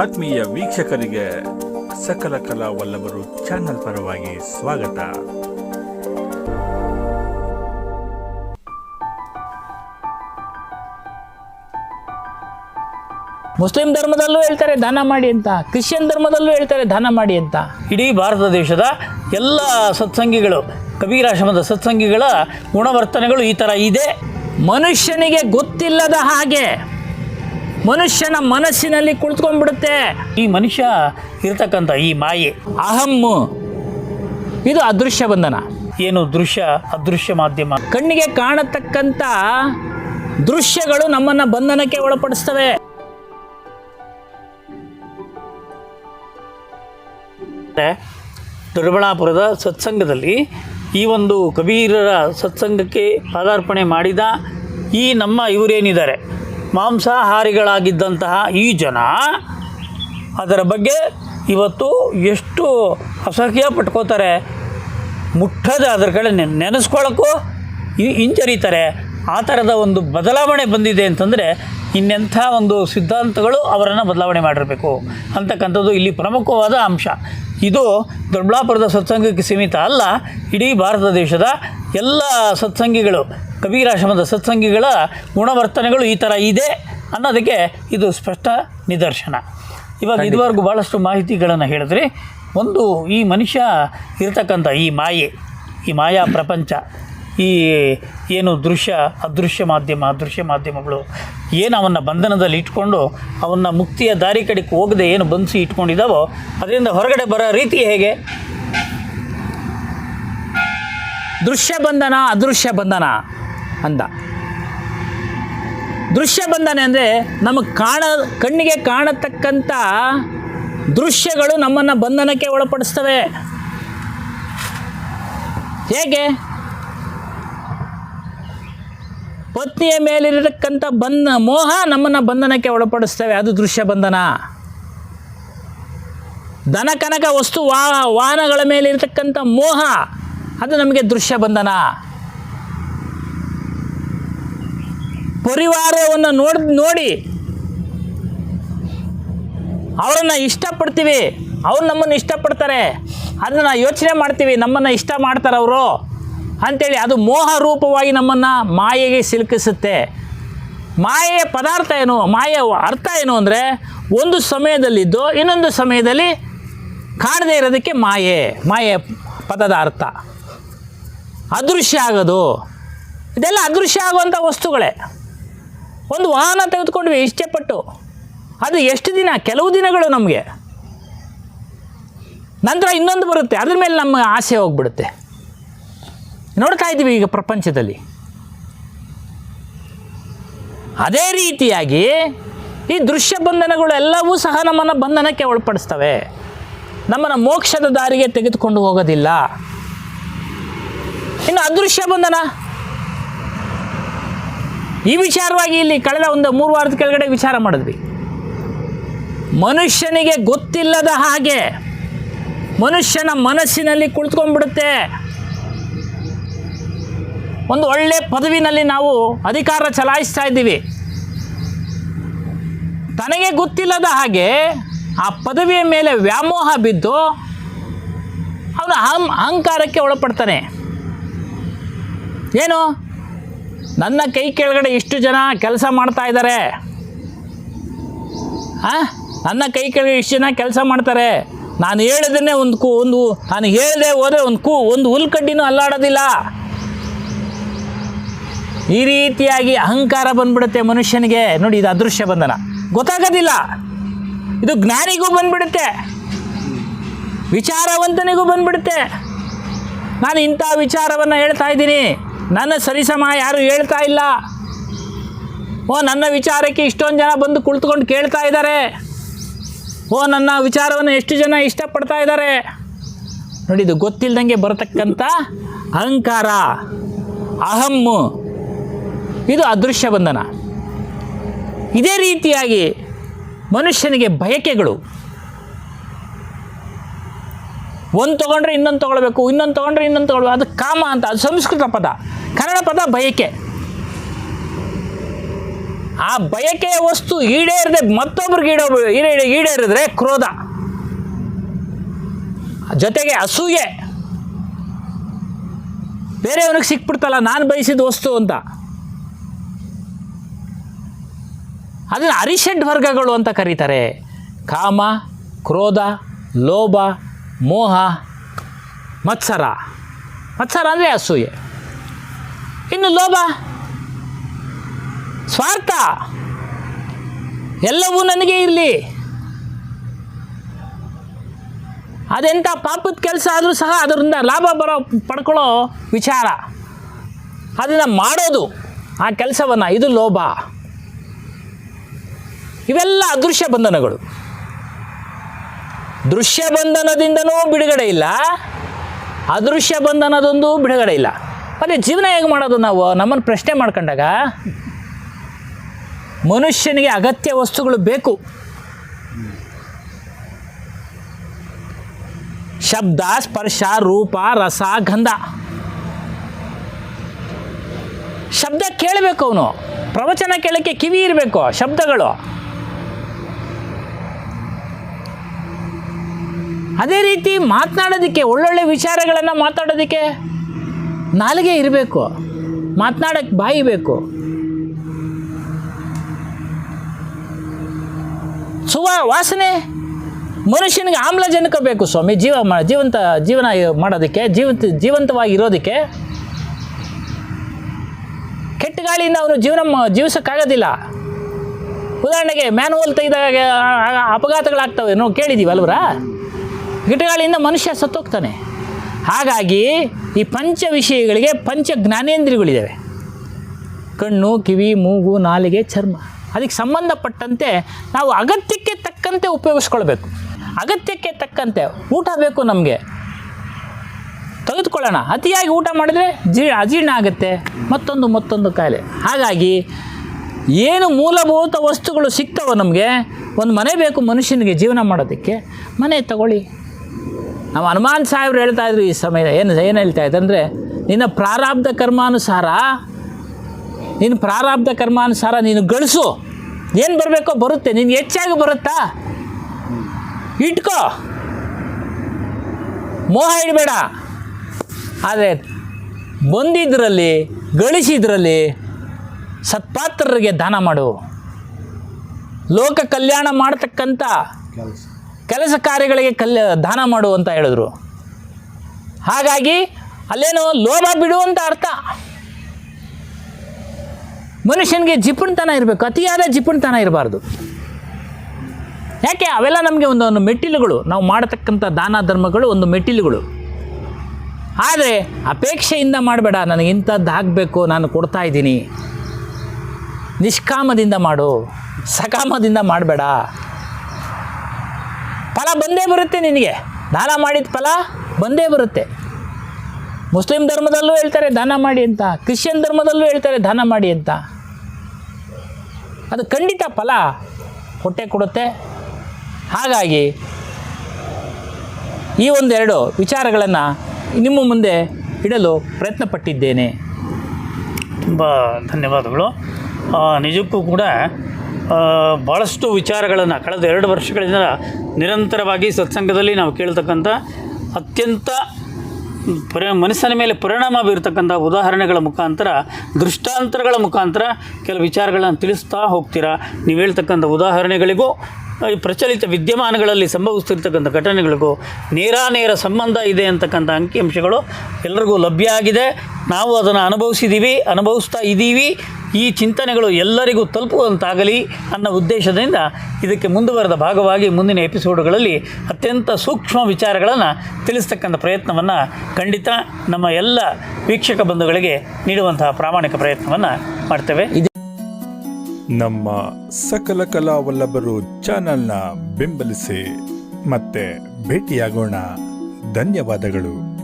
ಆತ್ಮೀಯ ವೀಕ್ಷಕರಿಗೆ ಸಕಲ ಕಲಾ ವಲ್ಲಭರು ಚಾನೆಲ್ ಪರವಾಗಿ ಸ್ವಾಗತ. ಮುಸ್ಲಿಂ ಧರ್ಮದಲ್ಲೂ ಹೇಳ್ತಾರೆ ದಾನ ಮಾಡಿ ಅಂತ ಕ್ರಿಶ್ಚಿಯನ್ ಧರ್ಮದಲ್ಲೂ ಹೇಳ್ತಾರೆ ದಾನ ಮಾಡಿ ಅಂತ. ಇಡೀ ಭಾರತ ದೇಶದ ಎಲ್ಲ ಸತ್ಸಂಗಿಗಳು ಕಬೀರಾಶ್ರಮದ ಸತ್ಸಂಗಿಗಳ ಗುಣವರ್ತನೆಗಳು ಈ ಥರ ಇದೆ. ಮನುಷ್ಯನಿಗೆ ಗೊತ್ತಿಲ್ಲದ ಹಾಗೆ ಮನುಷ್ಯನ ಮನಸ್ಸಿನಲ್ಲಿ ಕುಳಿತುಕೊಂಡ್ಬಿಡುತ್ತೆ. ಈ ಮನುಷ್ಯ ಇರತಕ್ಕಂಥ ಈ ಮಾಯೆ ಅಹಮ್ಮು ಇದು ಅದೃಶ್ಯ ಬಂಧನ. ಏನು ದೃಶ್ಯ ಅದೃಶ್ಯ ಮಾಧ್ಯಮ? ಕಣ್ಣಿಗೆ ಕಾಣತಕ್ಕಂಥ ದೃಶ್ಯಗಳು ನಮ್ಮನ್ನ ಬಂಧನಕ್ಕೆ ಒಳಪಡಿಸ್ತವೆ. ದೊಡ್ಡಬಳ್ಳಾಪುರದ ಸತ್ಸಂಗದಲ್ಲಿ ಈ ಒಂದು ಕಬೀರರ ಸತ್ಸಂಗಕ್ಕೆ ಪಾದಾರ್ಪಣೆ ಮಾಡಿದ ಈ ನಮ್ಮ ಇವರೇನಿದ್ದಾರೆ? ಮಾಂಸಾಹಾರಿಗಳಾಗಿದ್ದಂತಹ ಈ ಜನ ಅದರ ಬಗ್ಗೆ ಇವತ್ತು ಎಷ್ಟು ಅಸಹ್ಯ ಪಟ್ಕೋತಾರೆ. ಮುಟ್ಟದೆ ಅದರ ಕಡೆ ನೆನ್ ನೆನೆಸ್ಕೊಳ್ಳೋಕ್ಕೂ ಹಿಂಜರಿತಾರೆ. ಆ ಥರದ ಒಂದು ಬದಲಾವಣೆ ಬಂದಿದೆ ಅಂತಂದರೆ ಇನ್ನೆಂಥ ಒಂದು ಸಿದ್ಧಾಂತಗಳು ಅವರನ್ನು ಬದಲಾವಣೆ ಮಾಡಿರಬೇಕು. ಅಂತಕ್ಕಂಥದ್ದು ಇಲ್ಲಿ ಪ್ರಮುಖವಾದ ಅಂಶ. ಇದು ದೊಡ್ಡಬಳ್ಳಾಪುರದ ಸತ್ಸಂಗಕ್ಕೆ ಸೀಮಿತ ಅಲ್ಲ ಇಡೀ ಭಾರತ ದೇಶದ ಎಲ್ಲ ಸತ್ಸಂಗಿಗಳು ಕಬೀರಾಶ್ರಮದ ಸತ್ಸಂಗಿಗಳ ಗುಣವರ್ತನೆಗಳು ಈ ಥರ ಇದೆ ಅನ್ನೋದಕ್ಕೆ ಇದು ಸ್ಪಷ್ಟ ನಿದರ್ಶನ. ಇವಾಗ ಇದುವರೆಗೂ ಭಾಳಷ್ಟು ಮಾಹಿತಿಗಳನ್ನು ಹೇಳಿದ್ರಿ. ಒಂದು ಈ ಮನುಷ್ಯ ಇರತಕ್ಕಂಥ ಈ ಮಾಯೆ ಈ ಮಾಯಾ ಪ್ರಪಂಚ ಈ ಏನು ದೃಶ್ಯ, ಅದೃಶ್ಯ ಮಾಧ್ಯಮ, ಅದೃಶ್ಯ ಮಾಧ್ಯಮಗಳು ಏನು ಅವನ್ನ ಬಂಧನದಲ್ಲಿ ಇಟ್ಕೊಂಡು ಅವನ್ನ ಮುಕ್ತಿಯ ದಾರಿ ಕಡೆಗೆ ಹೋಗದೆ ಏನು ಬಂಧಿಸಿ ಇಟ್ಕೊಂಡಿದ್ದಾವೋ, ಅದರಿಂದ ಹೊರಗಡೆ ಬರೋ ರೀತಿ ಹೇಗೆ? ದೃಶ್ಯ ಬಂಧನ, ಅದೃಶ್ಯ ಬಂಧನ ಅಂದ. ದೃಶ್ಯ ಬಂಧನ ಅಂದರೆ ನಮಗೆ ಕಾಣ, ಕಣ್ಣಿಗೆ ಕಾಣತಕ್ಕಂಥ ದೃಶ್ಯಗಳು ನಮ್ಮನ್ನು ಬಂಧನಕ್ಕೆ ಒಳಪಡಿಸ್ತವೆ. ಹೇಗೆ? ಪತ್ನಿಯ ಮೇಲಿರತಕ್ಕಂಥ ಬಂಧ ಮೋಹ ನಮ್ಮನ್ನು ಬಂಧನಕ್ಕೆ ಒಳಪಡಿಸ್ತೇವೆ. ಅದು ದೃಶ್ಯ ಬಂಧನ. ದನ ಕನಕ, ವಸ್ತು, ವಾ, ವಾಹನಗಳ ಮೇಲೆ ಇರತಕ್ಕಂಥ ಮೋಹ, ಅದು ನಮಗೆ ದೃಶ್ಯ ಬಂಧನ. ಪರಿವಾರವನ್ನು ನೋಡಿ ನೋಡಿ. ಅವರನ್ನು ಇಷ್ಟಪಡ್ತೀವಿ. ಅವ್ರು ನಮ್ಮನ್ನು ಇಷ್ಟಪಡ್ತಾರೆ. ಅದನ್ನು ಯೋಚನೆ ಮಾಡ್ತೀವಿ. ನಮ್ಮನ್ನು ಇಷ್ಟ ಮಾಡ್ತಾರೆ ಅವರು ಅಂಥೇಳಿ ಅದು ಮೋಹ ರೂಪವಾಗಿ ನಮ್ಮನ್ನು ಮಾಯೆಗೆ ಸಿಲುಕಿಸುತ್ತೆ. ಮಾಯೆಯ ಪದಾರ್ಥ ಏನು? ಮಾಯೆಯ ಅರ್ಥ ಏನು ಅಂದರೆ ಒಂದು ಸಮಯದಲ್ಲಿದ್ದು ಇನ್ನೊಂದು ಸಮಯದಲ್ಲಿ ಕಾಣದೇ ಇರೋದಕ್ಕೆ ಮಾಯೆ ಮಾಯೆ ಪದದ ಅರ್ಥ. ಅದೃಶ್ಯ ಆಗೋದು. ಇದೆಲ್ಲ ಅದೃಶ್ಯ ಆಗುವಂಥ ವಸ್ತುಗಳೇ. ಒಂದು ವಾಹನ ತೆಗೆದುಕೊಂಡ್ವಿ ಇಷ್ಟಪಟ್ಟು ಅದು ಎಷ್ಟು ದಿನ? ಕೆಲವು ದಿನಗಳು ನಮಗೆ. ನಂತರ ಇನ್ನೊಂದು ಬರುತ್ತೆ. ಅದ್ರ ಮೇಲೆ ನಮ್ಮ ಆಸೆ ಹೋಗ್ಬಿಡುತ್ತೆ. ನೋಡ್ತಾ ಇದ್ದೀವಿ ಈಗ ಪ್ರಪಂಚದಲ್ಲಿ. ಅದೇ ರೀತಿಯಾಗಿ ಈ ದೃಶ್ಯ ಬಂಧನಗಳು ಎಲ್ಲವೂ ಸಹ ನಮ್ಮನ್ನು ಬಂಧನಕ್ಕೆ ಒಳಪಡಿಸ್ತವೆ. ನಮ್ಮನ್ನು ಮೋಕ್ಷದ ದಾರಿಗೆ ತೆಗೆದುಕೊಂಡು ಹೋಗೋದಿಲ್ಲ. ಇನ್ನು ಅದೃಶ್ಯ ಬಂಧನ? ಈ ವಿಚಾರವಾಗಿ ಇಲ್ಲಿ ಕಳೆದ ಒಂದು ಮೂರು ವಾರದ ಕೆಳಗಡೆ ವಿಚಾರ ಮಾಡಿದ್ವಿ. ಮನುಷ್ಯನಿಗೆ ಗೊತ್ತಿಲ್ಲದ ಹಾಗೆ ಮನುಷ್ಯನ ಮನಸ್ಸಿನಲ್ಲಿ ಕುಳಿತುಕೊಂಡ್ಬಿಡುತ್ತೆ. ಒಂದು ಒಳ್ಳೆ ಪದವಿನಲ್ಲಿ ನಾವು ಅಧಿಕಾರ ಚಲಾಯಿಸ್ತಾ ಇದ್ದೀವಿ. ತನಗೆ ಗೊತ್ತಿಲ್ಲದ ಹಾಗೆ ಆ ಪದವಿಯ ಮೇಲೆ ವ್ಯಾಮೋಹ ಬಿದ್ದು ಅವನ ಅಹಂ ಅಹಂಕಾರಕ್ಕೆ ಒಳಪಡ್ತಾನೆ. ಏನು? ನನ್ನ ಕೈ ಕೆಳಗಡೆ ಇಷ್ಟು ಜನ ಕೆಲಸ ಮಾಡ್ತಾ ಇದ್ದಾರೆ. ಹಾಂ ನನ್ನ ಕೈ ಕೆಳಗಡೆ ಇಷ್ಟು ಜನ ಕೆಲಸ ಮಾಡ್ತಾರೆ. ನಾನು ಹೇಳಿದ್ರೆ ಒಂದು ಕೂ ಒಂದು ನಾನು ಹೇಳದೆ ಹೋದರೆ ಒಂದು ಕೂ ಒಂದು ಹುಲ್ಕಡ್ಡಿನೂ ಅಲ್ಲಾಡೋದಿಲ್ಲ. ಈ ರೀತಿಯಾಗಿ ಅಹಂಕಾರ ಬಂದ್ಬಿಡುತ್ತೆ ಮನುಷ್ಯನಿಗೆ. ನೋಡಿ, ಇದು ಅದೃಶ್ಯ ಬಂಧನ. ಗೊತ್ತಾಗೋದಿಲ್ಲ. ಇದು ಜ್ಞಾನಿಗೂ ಬಂದ್ಬಿಡುತ್ತೆ. ವಿಚಾರವಂತನಿಗೂ ಬಂದ್ಬಿಡುತ್ತೆ. ನಾನು ಇಂಥ ವಿಚಾರವನ್ನು ಹೇಳ್ತಾ ಇದ್ದೀನಿ. ನನ್ನ ಸರಿಸಮ ಯಾರು ಹೇಳ್ತಾ ಇಲ್ಲ. ಓ, ನನ್ನ ವಿಚಾರಕ್ಕೆ ಇಷ್ಟೊಂದು ಜನ ಬಂದು ಕುಳಿತುಕೊಂಡು ಕೇಳ್ತಾ ಇದ್ದಾರೆ. ಓ, ನನ್ನ ವಿಚಾರವನ್ನು ಎಷ್ಟು ಜನ ಇಷ್ಟಪಡ್ತಾ ಇದ್ದಾರೆ. ನೋಡಿ, ಇದು ಗೊತ್ತಿಲ್ಲದಂಗೆ ಬರತಕ್ಕಂಥ ಅಹಂಕಾರ. ಅಹಮ್ಮು. ಇದು ಅದೃಶ್ಯ ಬಂಧನ. ಇದೇ ರೀತಿಯಾಗಿ ಮನುಷ್ಯನಿಗೆ ಬಯಕೆಗಳು. ಒಂದು ತೊಗೊಂಡ್ರೆ ಇನ್ನೊಂದು ತೊಗೊಳ್ಬೇಕು, ಇನ್ನೊಂದು ತೊಗೊಂಡ್ರೆ ಇನ್ನೊಂದು ತೊಗೊಳ್ಬೇಕು, ಅದು ಕಾಮ ಅಂತ, ಅದು ಸಂಸ್ಕೃತ ಪದ. ಕನ್ನಡ ಪದ ಬಯಕೆ. ಆ ಬಯಕೆಯ ವಸ್ತು ಈಡೇರದೆ ಮತ್ತೊಬ್ರಿಗೆ ಈಡೋ, ಈಡೇ, ಈಡೇರಿದ್ರೆ ಕ್ರೋಧ. ಜೊತೆಗೆ ಅಸೂಯೆ. ಬೇರೆಯವನಿಗೆ ಸಿಕ್ಬಿಡ್ತಲ್ಲ, ನಾನು ಬಯಸಿದ ವಸ್ತು ಅಂತ. ಅದನ್ನು ಅರಿಷಡ್ ವರ್ಗಗಳು ಅಂತ ಕರೀತಾರೆ. ಕಾಮ, ಕ್ರೋಧ, ಲೋಭ, ಮೋಹ, ಮತ್ಸರ. ಮತ್ಸರ ಅಂದರೆ ಅಸೂಯೆ. ಇನ್ನು ಲೋಭ? ಸ್ವಾರ್ಥ. ಎಲ್ಲವೂ ನನಗೆ ಇರಲಿ. ಅದೆಂಥ ಪಾಪದ ಕೆಲಸ ಆದರೂ ಸಹ ಅದರಿಂದ ಲಾಭ ಬರೋ, ಪಡ್ಕೊಳ್ಳೋ ವಿಚಾರ. ಅದನ್ನು ಮಾಡೋದು ಆ ಕೆಲಸವನ್ನು, ಇದು ಲೋಭ. ಇವೆಲ್ಲ ಅದೃಶ್ಯ ಬಂಧನಗಳು. ದೃಶ್ಯ ಬಂಧನದಿಂದನೂ ಬಿಡುಗಡೆ ಇಲ್ಲ. ಅದೃಶ್ಯ ಬಂಧನದೊಂದು ಬಿಡುಗಡೆ ಇಲ್ಲ. ಅದೇ ಜೀವನ ಹೇಗೆ ಮಾಡೋದು ನಾವು? ನಮ್ಮನ್ನು ಪ್ರಶ್ನೆ ಮಾಡ್ಕೊಂಡಾಗ ಮನುಷ್ಯನಿಗೆ ಅಗತ್ಯ ವಸ್ತುಗಳು ಬೇಕು. ಶಬ್ದ, ಸ್ಪರ್ಶ, ರೂಪ, ರಸ, ಗಂಧ. ಶಬ್ದ ಕೇಳಬೇಕು ಅವನು. ಪ್ರವಚನ ಕೇಳೋಕ್ಕೆ ಕಿವಿ ಇರಬೇಕು ಶಬ್ದಗಳು. ಅದೇ ರೀತಿ ಮಾತನಾಡೋದಕ್ಕೆ, ಒಳ್ಳೊಳ್ಳೆ ವಿಚಾರಗಳನ್ನು ಮಾತಾಡೋದಕ್ಕೆ ನಾಲಿಗೆ ಇರಬೇಕು. ಮಾತನಾಡೋಕ್ಕೆ ಬಾಯಿ ಬೇಕು. ಸುವ, ವಾಸನೆ. ಮನುಷ್ಯನಿಗೆ ಆಮ್ಲಜನಕ ಬೇಕು ಸ್ವಾಮಿ, ಜೀವ ಮಾ, ಜೀವಂತ, ಜೀವನ ಮಾಡೋದಕ್ಕೆ, ಜೀವಂತ ಜೀವಂತವಾಗಿ ಇರೋದಕ್ಕೆ ಕೆಟ್ಟ ಗಾಳಿಯಿಂದ ಅವನು ಜೀವನ ಜೀವಿಸೋಕ್ಕಾಗೋದಿಲ್ಲ. ಉದಾಹರಣೆಗೆ ಮ್ಯಾನುವಲ್ ತೆಗೆದಾಗ ಅಪಘಾತಗಳಾಗ್ತವೆ ನಾವು ಕೇಳಿದ್ದೀವಿ ಅಲ್ವರಾ ಗಿಟಗಾಳಿಯಿಂದ ಮನುಷ್ಯ ಸತ್ತೋಗ್ತಾನೆ. ಹಾಗಾಗಿ ಈ ಪಂಚ ವಿಷಯಗಳಿಗೆ ಪಂಚ ಜ್ಞಾನೇಂದ್ರಿಗಳಿದ್ದಾವೆ ಕಣ್ಣು, ಕಿವಿ, ಮೂಗು, ನಾಲಿಗೆ, ಚರ್ಮ. ಅದಕ್ಕೆ ಸಂಬಂಧಪಟ್ಟಂತೆ ನಾವು ಅಗತ್ಯಕ್ಕೆ ತಕ್ಕಂತೆ ಉಪಯೋಗಿಸ್ಕೊಳ್ಬೇಕು. ಅಗತ್ಯಕ್ಕೆ ತಕ್ಕಂತೆ ಊಟ ಬೇಕು ನಮಗೆ. ತೆಗೆದುಕೊಳ್ಳೋಣ. ಅತಿಯಾಗಿ ಊಟ ಮಾಡಿದರೆ ಜೀರ್ಣ, ಅಜೀರ್ಣ ಆಗುತ್ತೆ. ಮತ್ತೊಂದು ಮತ್ತೊಂದು ಕಾಯಿಲೆ. ಹಾಗಾಗಿ ಏನು ಮೂಲಭೂತ ವಸ್ತುಗಳು ಸಿಗ್ತವೋ ನಮಗೆ, ಒಂದು ಮನೆ ಬೇಕು ಮನುಷ್ಯನಿಗೆ ಜೀವನ ಮಾಡೋದಕ್ಕೆ, ಮನೆ ತಗೊಳ್ಳಿ. ನಾವು ಹನುಮಾನ್ ಸಾಹೇಬ್ರು ಹೇಳ್ತಾ ಇದ್ರು ಈ ಸಮಯ ಏನು ಏನು ಹೇಳ್ತಾ ಇದ್ದಂದರೆ ಅಂದರೆ, ನಿನ್ನ ಪ್ರಾರಬ್ಧ ಕರ್ಮಾನುಸಾರ ನಿನ್ನ ಪ್ರಾರಬ್ಧ ಕರ್ಮಾನುಸಾರ ನೀನು ಗಳಿಸು. ಏನು ಬರಬೇಕೋ ಬರುತ್ತೆ, ನಿನ್ಗೆ ಹೆಚ್ಚಾಗಿ ಬರುತ್ತಾ? ಇಟ್ಕೋ. ಮೋಹ ಇಡಬೇಡ. ಆದರೆ ಬಂದಿದ್ದರಲ್ಲಿ ಗಳಿಸಿದ್ರಲ್ಲಿ ಸತ್ಪಾತ್ರರಿಗೆ ದಾನ ಮಾಡು. ಲೋಕ ಕಲ್ಯಾಣ ಮಾಡತಕ್ಕಂಥ ಕೆಲಸ ಕಾರ್ಯಗಳಿಗೆ ಕಲ್ಯ, ದಾನ ಮಾಡು ಅಂತ ಹೇಳಿದ್ರು. ಹಾಗಾಗಿ ಅಲ್ಲೇನೋ ಲೋಭ ಬಿಡು ಅಂತ ಅರ್ಥ. ಮನುಷ್ಯನಿಗೆ ಜಿಪುಣತನ ಇರಬೇಕು, ಅತಿಯಾದ ಜಿಪುಣತನ ಇರಬಾರ್ದು. ಯಾಕೆ? ಅವೆಲ್ಲ ನಮಗೆ ಒಂದು ಮೆಟ್ಟಿಲುಗಳು. ನಾವು ಮಾಡತಕ್ಕಂಥ ದಾನ ಧರ್ಮಗಳು ಒಂದು ಮೆಟ್ಟಿಲುಗಳು. ಆದರೆ ಅಪೇಕ್ಷೆಯಿಂದ ಮಾಡಬೇಡ, ನನಗೆ ಇಂಥದ್ದು ಆಗಬೇಕು, ನಾನು ಕೊಡ್ತಾ ಇದ್ದೀನಿ. ನಿಷ್ಕಾಮದಿಂದ ಮಾಡು, ಸಕಾಮದಿಂದ ಮಾಡಬೇಡ. ಫಲ ಬಂದೇ ಬರುತ್ತೆ ನಿನಗೆ. ದಾನ ಮಾಡಿದ ಫಲ ಬಂದೇ ಬರುತ್ತೆ. ಮುಸ್ಲಿಂ ಧರ್ಮದಲ್ಲೂ ಹೇಳ್ತಾರೆ ದಾನ ಮಾಡಿ ಅಂತ, ಕ್ರಿಶ್ಚಿಯನ್ ಧರ್ಮದಲ್ಲೂ ಹೇಳ್ತಾರೆ ದಾನ ಮಾಡಿ ಅಂತ. ಅದು ಖಂಡಿತ ಫಲ ಹೊಟ್ಟೆ ಕೊಡುತ್ತೆ. ಹಾಗಾಗಿ ಈ ಒಂದೆರಡು ವಿಚಾರಗಳನ್ನು ನಿಮ್ಮ ಮುಂದೆ ಇಡಲು ಪ್ರಯತ್ನಪಟ್ಟಿದ್ದೇನೆ. ತುಂಬ ಧನ್ಯವಾದಗಳು. ನಿಜಕ್ಕೂ ಕೂಡ ಭಾಳಷ್ಟು ವಿಚಾರಗಳನ್ನು ಕಳೆದ ಎರಡು ವರ್ಷಗಳಿಂದ ನಿರಂತರವಾಗಿ ಸತ್ಸಂಗದಲ್ಲಿ ನಾವು ಕೇಳ್ತಕ್ಕಂಥ ಅತ್ಯಂತ ಪರಿ ಮನಸ್ಸಿನ ಮೇಲೆ ಪರಿಣಾಮ ಬೀರ್ತಕ್ಕಂಥ ಉದಾಹರಣೆಗಳ ಮುಖಾಂತರ, ದೃಷ್ಟಾಂತರಗಳ ಮುಖಾಂತರ ಕೆಲವು ವಿಚಾರಗಳನ್ನು ತಿಳಿಸ್ತಾ ಹೋಗ್ತೀರಾ? ನೀವು ಹೇಳ್ತಕ್ಕಂಥ ಉದಾಹರಣೆಗಳಿಗೂ, ಈ ಪ್ರಚಲಿತ ವಿದ್ಯಮಾನಗಳಲ್ಲಿ ಸಂಭವಿಸ್ತಿರ್ತಕ್ಕಂಥ ಘಟನೆಗಳಿಗೂ ನೇರಾನೇರ ಸಂಬಂಧ ಇದೆ ಅಂತಕ್ಕಂಥ ಅಂಕಿಅಂಶಗಳು ಎಲ್ಲರಿಗೂ ಲಭ್ಯ ಆಗಿದೆ. ನಾವು ಅದನ್ನು ಅನುಭವಿಸಿದ್ದೀವಿ ಅನುಭವಿಸ್ತಾ ಇದ್ದೀವಿ ಈ ಚಿಂತನೆಗಳು ಎಲ್ಲರಿಗೂ ತಲುಪುವಂತಾಗಲಿ ಅನ್ನೋ ಉದ್ದೇಶದಿಂದ ಇದಕ್ಕೆ ಮುಂದುವರೆದ ಭಾಗವಾಗಿ ಮುಂದಿನ ಎಪಿಸೋಡ್ಗಳಲ್ಲಿ ಅತ್ಯಂತ ಸೂಕ್ಷ್ಮ ವಿಚಾರಗಳನ್ನು ತಿಳಿಸ್ತಕ್ಕಂಥ ಪ್ರಯತ್ನವನ್ನು ಖಂಡಿತ ನಮ್ಮ ಎಲ್ಲ ವೀಕ್ಷಕ ಬಂಧುಗಳಿಗೆ ನೀಡುವಂತಹ ಪ್ರಾಮಾಣಿಕ ಪ್ರಯತ್ನವನ್ನು ಮಾಡ್ತೇವೆ. ನಮ್ಮ ಸಕಲ ಕಲಾವಲ್ಲಭರು ಚಾನಲ್ನ ಬೆಂಬಲಿಸಿ ಮತ್ತೆ ಭೇಟಿಯಾಗೋಣ. ಧನ್ಯವಾದಗಳು.